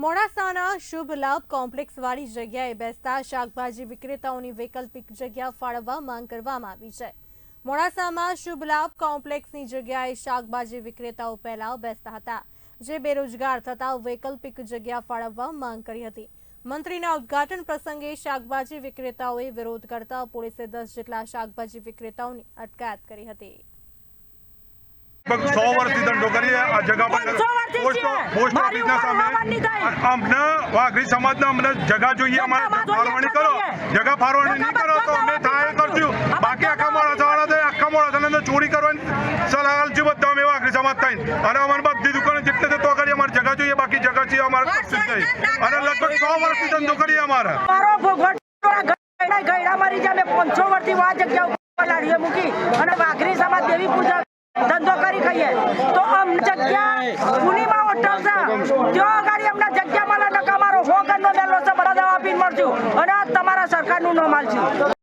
મોડાસાના શુભ લાભ કોમ્પ્લેક્સવાળી જગ્યાએ બેસતા શાકભાજી વિક્રેતાઓની વૈકલ્પિક જગ્યા ફાળવવા માંગ કરવામાં આવી છે. મોડાસામાં શુભ લાભ કોમ્પ્લેક્સની જગ્યાએ શાકભાજી વિક્રેતાઓ પહેલા બેસતા હતા, જે બેરોજગાર થતા વૈકલ્પિક જગ્યા ફાળવવા માંગ કરી હતી. મંત્રીના ઉદ્ઘાટન પ્રસંગે શાકભાજી વિક્રેતાઓએ વિરોધ કરતા પોલીસે દસ જેટલા શાકભાજી વિક્રેતાઓની અટકાયત કરી હતી. છ વર્ષથી ધંધો કરીએ. આ જગા પર પોસ્ટ ઓફિસના સામે અમને વાઘરી સમાજને અમને જગા જોઈએ અમારે ફાળવણી કરો. જગા ફાળવણી નહીં કરો તો અમે થાય કરશું. બાકી આખા મોડા આખા મોડા ચોરી કરવાની. સલાહ આલશું બધા અમે વાઘરી સમાજ થઈને. અને અમારે બધી દુકાને જેટલે તે કરીએ અમારે જગા જોઈએ બાકી જગા છે અમારે અને લગભગ સો વર્ષથી ધંધો કરીએ અમારે. મારો ગયડા મારી જાય મેં પાંચસો વર્ષથી આ જગ્યા ઉપર લાડીએ મૂકી. અને વાઘરી સમાજ દેવી પૂજા ધંધો કરી ખાઈએ. તો અમ જગ્યા પૂર્ણિમા હોટલ છે ત્યાં અગાડી અમને જગ્યા મળે તો અમારો હોગનનો મેલો છે બધા આપીને મળશું અને તમારા સરકારનું નામ આલશું